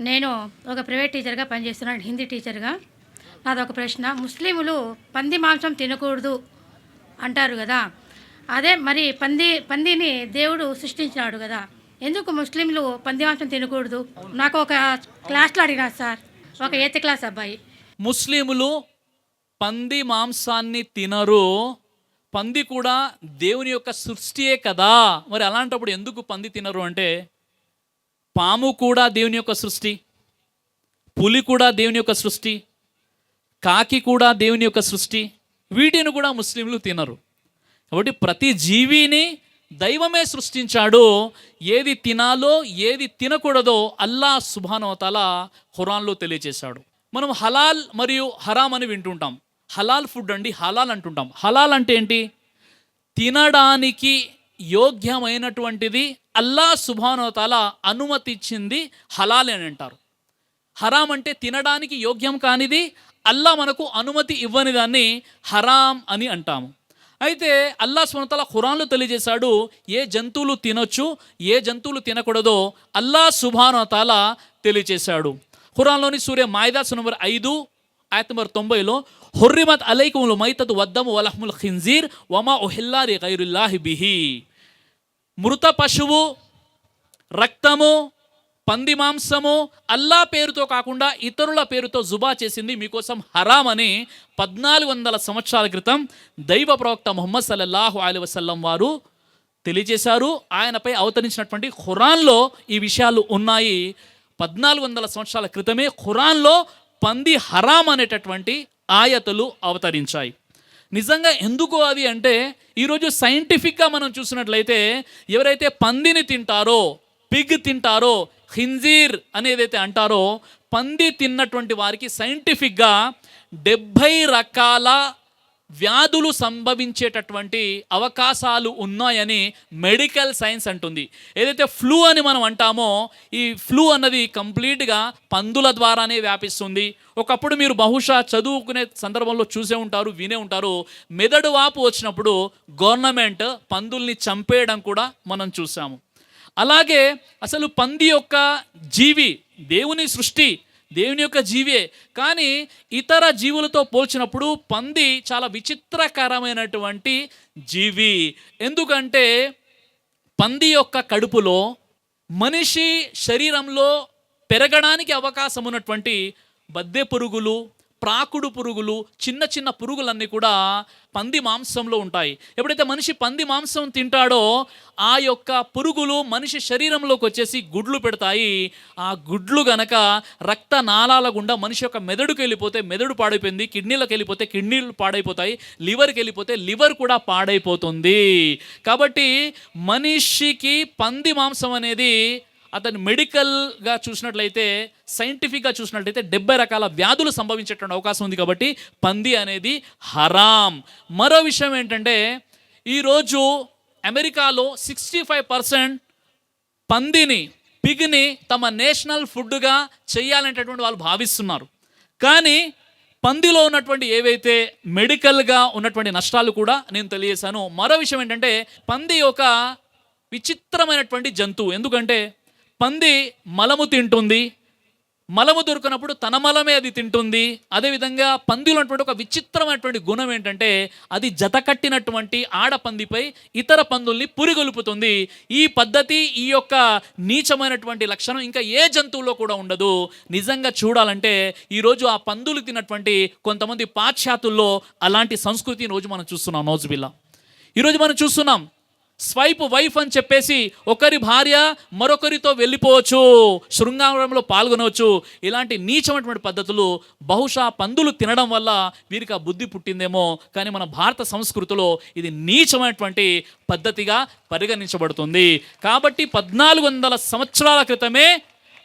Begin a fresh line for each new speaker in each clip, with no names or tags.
నేను ఒక ప్రైవేట్ టీచర్గా పనిచేస్తున్నాను హిందీ టీచర్గా. నాదొక ప్రశ్న ముస్లింలు పంది మాంసం తినకూడదు అంటారు కదా. అదే మరి పంది పందిని దేవుడు సృష్టించినాడు కదా. ఎందుకు ముస్లింలు పంది మాంసం తినకూడదు? నాకు ఒక క్లాస్లో అడిగినా సార్ ఒక ఎయిత్ క్లాస్ అబ్బాయి.
ముస్లింలు పంది మాంసాన్ని తినరు పంది కూడా దేవుని యొక్క సృష్టియే కదా. మరి అలాంటప్పుడు ఎందుకు పంది తినరు అంటే? పాము కూడా దేవుని యొక్క సృష్టి పులి కూడా దేవుని యొక్క సృష్టి కాకి కూడా దేవుని యొక్క సృష్టి వీటిని కూడా ముస్లింలు తినరు. కాబట్టి ప్రతి జీవిని దైవమే సృష్టించాడు. ఏది తినాలో ఏది తినకూడదో అల్లా సుభానోతల హురాన్లో తెలియజేశాడు. మనం హలాల్ మరియు హరామ్ అని వింటుంటాం. హలాల్ ఫుడ్ అండి హలాల్ అంటుంటాం. హలాల్ అంటే ఏంటి? తినడానికి యోగ్యమైనటువంటిది అల్లా సుభానోతాల అనుమతి ఇచ్చింది హలాల్ అని అంటారు. హరాం అంటే తినడానికి యోగ్యం కానిది అల్లా మనకు అనుమతి ఇవ్వని దాన్ని హరాం అని అంటాము. అయితే అల్లా సుమతల ఖురాన్లో తెలియజేశాడు ఏ జంతువులు తినొచ్చు ఏ జంతువులు తినకూడదో అల్లా సుభానోతాల తెలియజేశాడు. ఖురాన్లోని సూర్య మాయిదాస్ నంబర్ ఐదు ఆయత్ నంబర్ తొంభైలో హుర్రిమత్ అలైకుములు మైతతు వద్దము వలహ్ముల్ ఖింజీర్ వమా ఉహిల్లారి గైరుల్లాహి బిహి మృత పశువు రక్తము పంది మాంసము అల్లా పేరుతో కాకుండా ఇతరుల పేరుతో జుబా చేసింది మీకోసం హరాం అని పద్నాలుగు వందల సంవత్సరాల క్రితం దైవ ప్రవక్త మొహమ్మద్ సల్లల్లాహు అలీ వసల్లం వారు తెలియజేశారు ఆయనపై అవతరించినటువంటి ఖురాన్లో ఈ విషయాలు ఉన్నాయి పద్నాలుగు వందల సంవత్సరాల క్రితమే ఖురాన్లో పంది హరాం అనేటటువంటి ఆయతలు అవతరించాయి. నిజంగా ఎందుకు అది అంటే ఈరోజు సైంటిఫిక్గా మనం చూసినట్లయితే ఎవరైతే పందిని తింటారో పిగ్ తింటారో హింజీర్ అనేదైతే అంటారో పంది తిన్నటువంటి వారికి సైంటిఫిక్గా డెబ్భై రకాల వ్యాధులు సంభవించేటటువంటి అవకాశాలు ఉన్నాయని మెడికల్ సైన్స్ అంటుంది. ఏదైతే ఫ్లూ అని మనం అంటామో ఈ ఫ్లూ అన్నది కంప్లీట్గా పందుల ద్వారానే వ్యాపిస్తుంది. ఒకప్పుడు మీరు బహుశా చదువుకునే సందర్భంలో చూసే ఉంటారు వినే ఉంటారు. మెదడు వాపు వచ్చినప్పుడు గవర్నమెంట్ పందుల్ని చంపేయడం కూడా మనం చూసాము. అలాగే అసలు పంది యొక్క జీవి దేవుని సృష్టి దేవుని యొక్క జీవే. కానీ ఇతర జీవులతో పోల్చినప్పుడు పంది చాలా విచిత్రకరమైనటువంటి జీవి. ఎందుకంటే పంది యొక్క కడుపులో మనిషి శరీరంలో పెరగడానికి అవకాశం ఉన్నటువంటి బద్దె పురుగులు ప్రాకుడు పురుగులు చిన్న చిన్న పురుగులన్నీ కూడా పంది మాంసంలో ఉంటాయి. ఎప్పుడైతే మనిషి పంది మాంసం తింటాడో ఆ యొక్క పురుగులు మనిషి శరీరంలోకి వచ్చేసి గుడ్లు పెడతాయి. ఆ గుడ్లు గనక రక్త నాళాల గుండా మనిషి యొక్క మెదడుకి వెళ్ళిపోతే మెదడు పాడైపోయింది కిడ్నీలకు వెళ్ళిపోతే కిడ్నీలు పాడైపోతాయి లివర్కి వెళ్ళిపోతే లివర్ కూడా పాడైపోతుంది. కాబట్టి మనిషికి పంది మాంసం అనేది అతను మెడికల్గా చూసినట్లయితే సైంటిఫిక్గా చూసినట్లయితే డెబ్బై రకాల వ్యాధులు సంభవించేటువంటి అవకాశం ఉంది కాబట్టి పంది అనేది హరాం. మరో విషయం ఏంటంటే ఈరోజు అమెరికాలో సిక్స్టీ ఫైవ్ పర్సెంట్ పందిని పిగ్ని తమ నేషనల్ ఫుడ్గా చేయాలనేటటువంటి వాళ్ళు భావిస్తున్నారు. కానీ పందిలో ఉన్నటువంటి ఏవైతే మెడికల్గా ఉన్నటువంటి నష్టాలు కూడా నేను తెలియజేశాను. మరో విషయం ఏంటంటే పంది ఒక విచిత్రమైనటువంటి జంతువు. ఎందుకంటే పంది మలము తింటుంది. మలము దొరికినప్పుడు తన మలమే అది తింటుంది. అదేవిధంగా పందిలో ఉన్నటువంటి ఒక విచిత్రమైనటువంటి గుణం ఏంటంటే అది జత కట్టినటువంటి ఆడపందిపై ఇతర పందుల్ని పురిగొలుపుతుంది. ఈ పద్ధతి ఈ యొక్క నీచమైనటువంటి లక్షణం ఇంకా ఏ జంతువులో కూడా ఉండదు. నిజంగా చూడాలంటే ఈరోజు ఆ పందులు తిన్నటువంటి కొంతమంది పాశ్చాత్యుల్లో అలాంటి సంస్కృతి రోజు మనం చూస్తున్నాం. నోజుబిల్లా. ఈరోజు మనం చూస్తున్నాం స్వైప్ వైఫ్ అని చెప్పేసి ఒకరి భార్య మరొకరితో వెళ్ళిపోవచ్చు శృంగారంలో పాల్గొనవచ్చు. ఇలాంటి నీచమైనటువంటి పద్ధతులు బహుశా పందులు తినడం వల్ల వీరికి ఆ బుద్ధి పుట్టిందేమో. కానీ మన భారత సంస్కృతిలో ఇది నీచమైనటువంటి పద్ధతిగా పరిగణించబడుతుంది. కాబట్టి పద్నాలుగు వందల సంవత్సరాల క్రితమే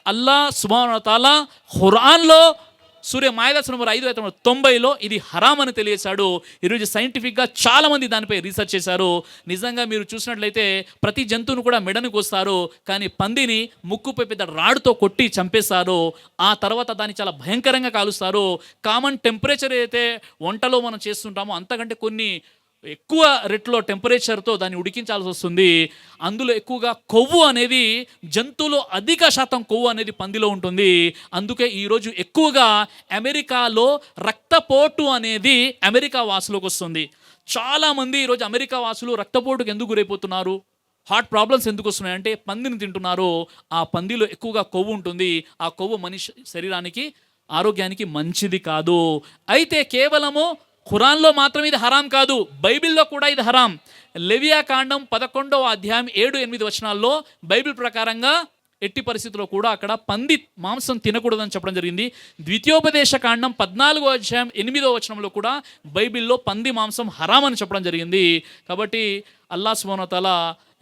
అల్లా సుభానతాల హురాన్లో సూర్య మాయదాస్ నంబర్ ఐదు అయితే తొంభైలో ఇది హరామ్ అని తెలియజేశాడు ఈరోజు సైంటిఫిక్గా చాలామంది దానిపై రీసెర్చ్ చేశారు. నిజంగా మీరు చూసినట్లయితే ప్రతి జంతువును కూడా మెడను కోస్తారు. కానీ పందిని ముక్కుపై పెద్ద రాడుతో కొట్టి చంపేస్తారు. ఆ తర్వాత దాన్ని చాలా భయంకరంగా కాలుస్తారు. కామన్ టెంపరేచర్ అయితే వంటలో మనం చేస్తుంటామో అంతకంటే కొన్ని ఎక్కువ రెట్లో టెంపరేచర్తో దాన్ని ఉడికించాల్సి వస్తుంది. అందులో ఎక్కువగా కొవ్వు అనేది జంతువులో అధిక శాతం కొవ్వు అనేది పందిలో ఉంటుంది. అందుకే ఈరోజు ఎక్కువగా అమెరికాలో రక్తపోటు అనేది అమెరికా వాసులోకి వస్తుంది. చాలామంది ఈరోజు అమెరికా వాసులు రక్తపోటుకు ఎందుకు గురైపోతున్నారు? హార్ట్ ప్రాబ్లమ్స్ ఎందుకు వస్తున్నాయి? అంటే పందిని తింటున్నారు. ఆ పందిలో ఎక్కువగా కొవ్వు ఉంటుంది. ఆ కొవ్వు మనిషి శరీరానికి ఆరోగ్యానికి మంచిది కాదు. అయితే కేవలము ఖురాన్లో మాత్రం ఇది హరాం కాదు బైబిల్లో కూడా ఇది హరాం. లెవియా కాండం పదకొండవ అధ్యాయం ఏడు ఎనిమిది వచనాల్లో బైబిల్ ప్రకారంగా ఎట్టి పరిస్థితుల్లో కూడా అక్కడ పంది మాంసం తినకూడదని చెప్పడం జరిగింది. ద్వితీయోపదేశ కాండం పద్నాలుగో అధ్యాయం ఎనిమిదో వచనంలో కూడా బైబిల్లో పంది మాంసం హరామని అని చెప్పడం జరిగింది. కాబట్టి అల్లా సుమనతల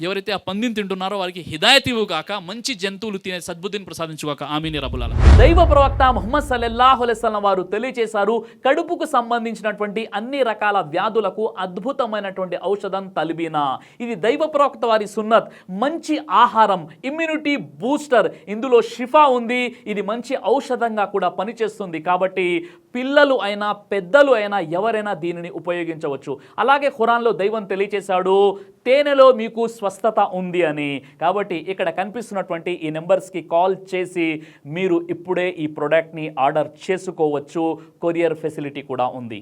ఎవరైతే ఆ పందిని తింటున్నారో వారికి హిదాయత్ ఇవ్వు కాక మంచి జంతువులు తినే సద్బుద్ధిని ప్రసాదించుగాక. ఆమెని రబులాల దైవ ప్రవక్త ముహమ్మద్ సల్లల్లాహు అలైస్లం వారు తెలియజేశారు కడుపుకు సంబంధించినటువంటి అన్ని రకాల వ్యాధులకు అద్భుతమైనటువంటి ఔషధం తలిబీనా. ఇది దైవ ప్రవక్త వారి సున్నత్. మంచి ఆహారం ఇమ్యూనిటీ బూస్టర్ ఇందులో షిఫా ఉంది. ఇది మంచి ఔషధంగా కూడా పనిచేస్తుంది. కాబట్టి పిల్లలు అయినా పెద్దలు అయినా ఎవరైనా దీనిని ఉపయోగించవచ్చు. అలాగే ఖురాన్లో దైవం తెలియచేశాడు తేనెలో మీకు స్వస్థత ఉంది అని కాబట్టి ఇక్కడ కనిపిస్తున్నటువంటి ఈ నెంబర్స్కి కాల్ చేసి మీరు ఇప్పుడే ఈ ప్రోడక్ట్ని ఆర్డర్ చేసుకోవచ్చు కొరియర్ ఫెసిలిటీ కూడా ఉంది